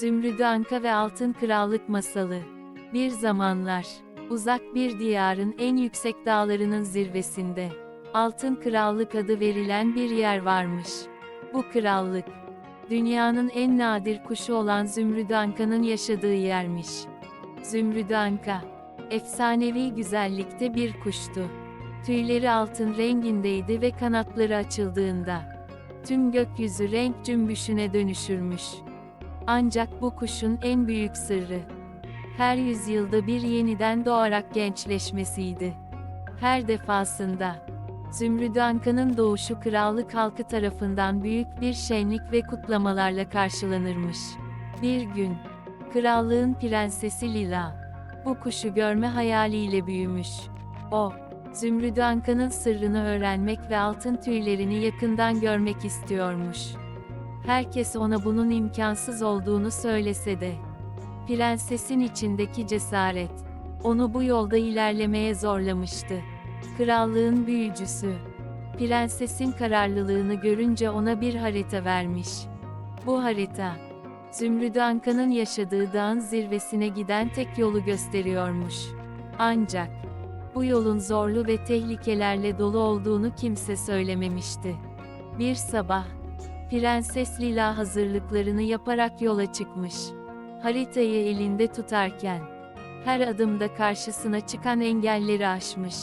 Zümrüdü Anka ve Altın Krallık Masalı Bir zamanlar, uzak bir diyarın en yüksek dağlarının zirvesinde, Altın Krallık adı verilen bir yer varmış. Bu krallık, dünyanın en nadir kuşu olan Zümrüdü Anka'nın yaşadığı yermiş. Zümrüdü Anka, efsanevi güzellikte bir kuştu. Tüyleri altın rengindeydi ve kanatları açıldığında, tüm gökyüzü renk cümbüşüne dönüşürmüş. Ancak bu kuşun en büyük sırrı, her yüzyılda bir yeniden doğarak gençleşmesiydi. Her defasında, Zümrüdü Anka'nın doğuşu krallık halkı tarafından büyük bir şenlik ve kutlamalarla karşılanırmış. Bir gün, krallığın prensesi Lila, bu kuşu görme hayaliyle büyümüş. O, Zümrüdü Anka'nın sırrını öğrenmek ve altın tüylerini yakından görmek istiyormuş. Herkes ona bunun imkansız olduğunu söylese de, prensesin içindeki cesaret, onu bu yolda ilerlemeye zorlamıştı. Krallığın büyücüsü, prensesin kararlılığını görünce ona bir harita vermiş. Bu harita, Zümrüdü Anka'nın yaşadığı dağın zirvesine giden tek yolu gösteriyormuş. Ancak, bu yolun zorlu ve tehlikelerle dolu olduğunu kimse söylememişti. Bir sabah, Prenses Lila hazırlıklarını yaparak yola çıkmış. Haritayı elinde tutarken, her adımda karşısına çıkan engelleri aşmış.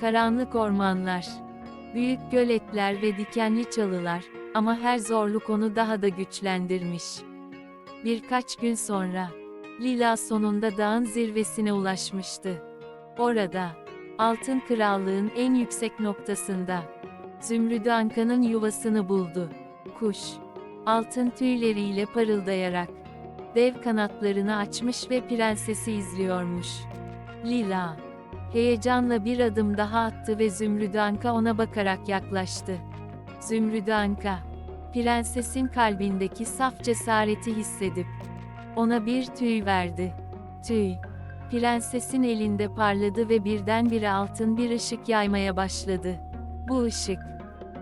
Karanlık ormanlar, büyük göletler ve dikenli çalılar, ama her zorluk onu daha da güçlendirmiş. Birkaç gün sonra, Lila sonunda dağın zirvesine ulaşmıştı. Orada, Altın Krallığın en yüksek noktasında, Zümrüdü Anka'nın yuvasını buldu. Kuş, altın tüyleriyle parıldayarak, dev kanatlarını açmış ve prensesi izliyormuş. Lila, heyecanla bir adım daha attı ve Zümrüdü Anka ona bakarak yaklaştı. Zümrüdü Anka, prensesin kalbindeki saf cesareti hissedip, ona bir tüy verdi. Tüy, prensesin elinde parladı ve birdenbire altın bir ışık yaymaya başladı. Bu ışık,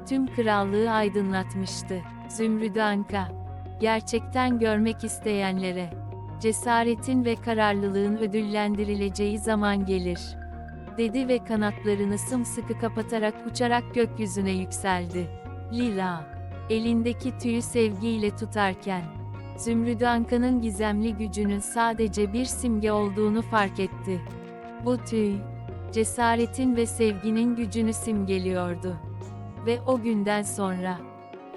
tüm krallığı aydınlatmıştı. Zümrüdü Anka, gerçekten görmek isteyenlere, cesaretin ve kararlılığın ödüllendirileceği zaman gelir. Dedi ve kanatlarını sımsıkı kapatarak uçarak gökyüzüne yükseldi. Lila, elindeki tüyü sevgiyle tutarken, Zümrüdü Anka'nın gizemli gücünün sadece bir simge olduğunu fark etti. Bu tüy, cesaretin ve sevginin gücünü simgeliyordu. Ve o günden sonra,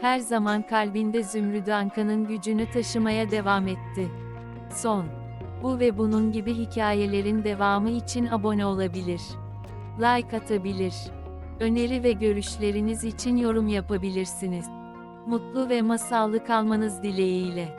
her zaman kalbinde Zümrüdü Anka'nın gücünü taşımaya devam etti. Son. Bu ve bunun gibi hikayelerin devamı için abone olabilir. Like atabilir. Öneri ve görüşleriniz için yorum yapabilirsiniz. Mutlu ve masallı kalmanız dileğiyle.